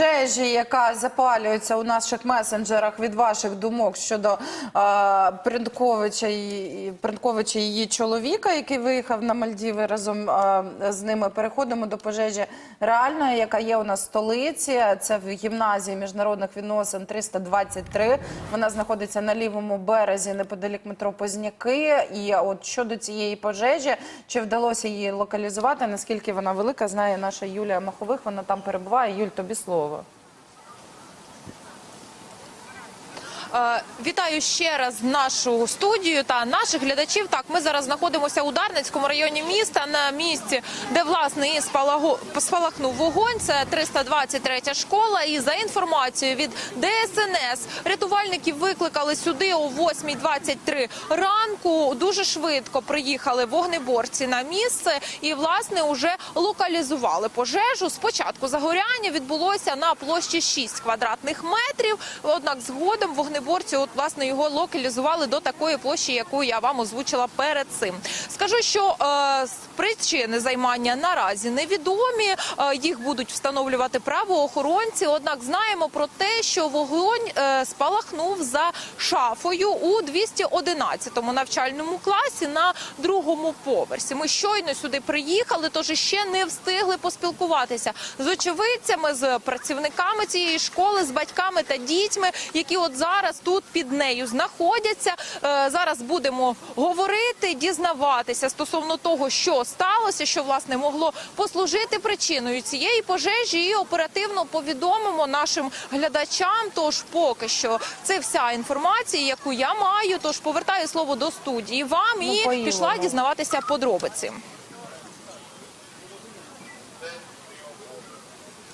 пожежі, яка запалюється у наших месенджерах від ваших думок щодо е, Принтковича і Принтковича і її чоловіка, який виїхав на Мальдіви разом е, з ними. Переходимо до пожежі реальної, яка є у нас в столиці. Це в гімназії міжнародних відносин 323. Вона знаходиться на лівому березі неподалік метро Позняки. І от щодо цієї пожежі, чи вдалося її локалізувати? Наскільки вона велика, знає наша Юлія Махових. Вона там перебуває. Юль, тобі слово. Е, Вітаю ще раз нашу студію та наших глядачів. Так, ми зараз знаходимося у Дарницькому районі міста на місці, де власне і спалахнув вогонь. Це 323 школа. І за інформацією від ДСНС, рятувальників викликали сюди о 8.23 ранку. Дуже швидко приїхали вогнеборці на місце і власне уже локалізували пожежу. Спочатку загоряння відбулося на площі 6 квадратних метрів. Однак згодом вогнеборці от власне його локалізували до такої площі, яку я вам озвучила перед цим. Скажу, що е, причини займання наразі невідомі. Е, їх будуть встановлювати правоохоронці. Однак знаємо про те, що вогонь е, спалахнув за шафою у 211-му навчальному класі на другому поверсі. Ми щойно сюди приїхали, тож ще не встигли поспілкуватися з очевидцями, з працівниками цієї школи, з батьками та дітьми, які от зараз тут під нею знаходяться. Е, Зараз будемо говорити, дізнаватися стосовно того, що сталося, що власне могло послужити причиною цієї пожежі, і оперативно повідомимо нашим глядачам. Тож поки що це вся інформація, яку я маю. Тож повертаю слово до студії вам Ну, і пішла дізнаватися подробиці.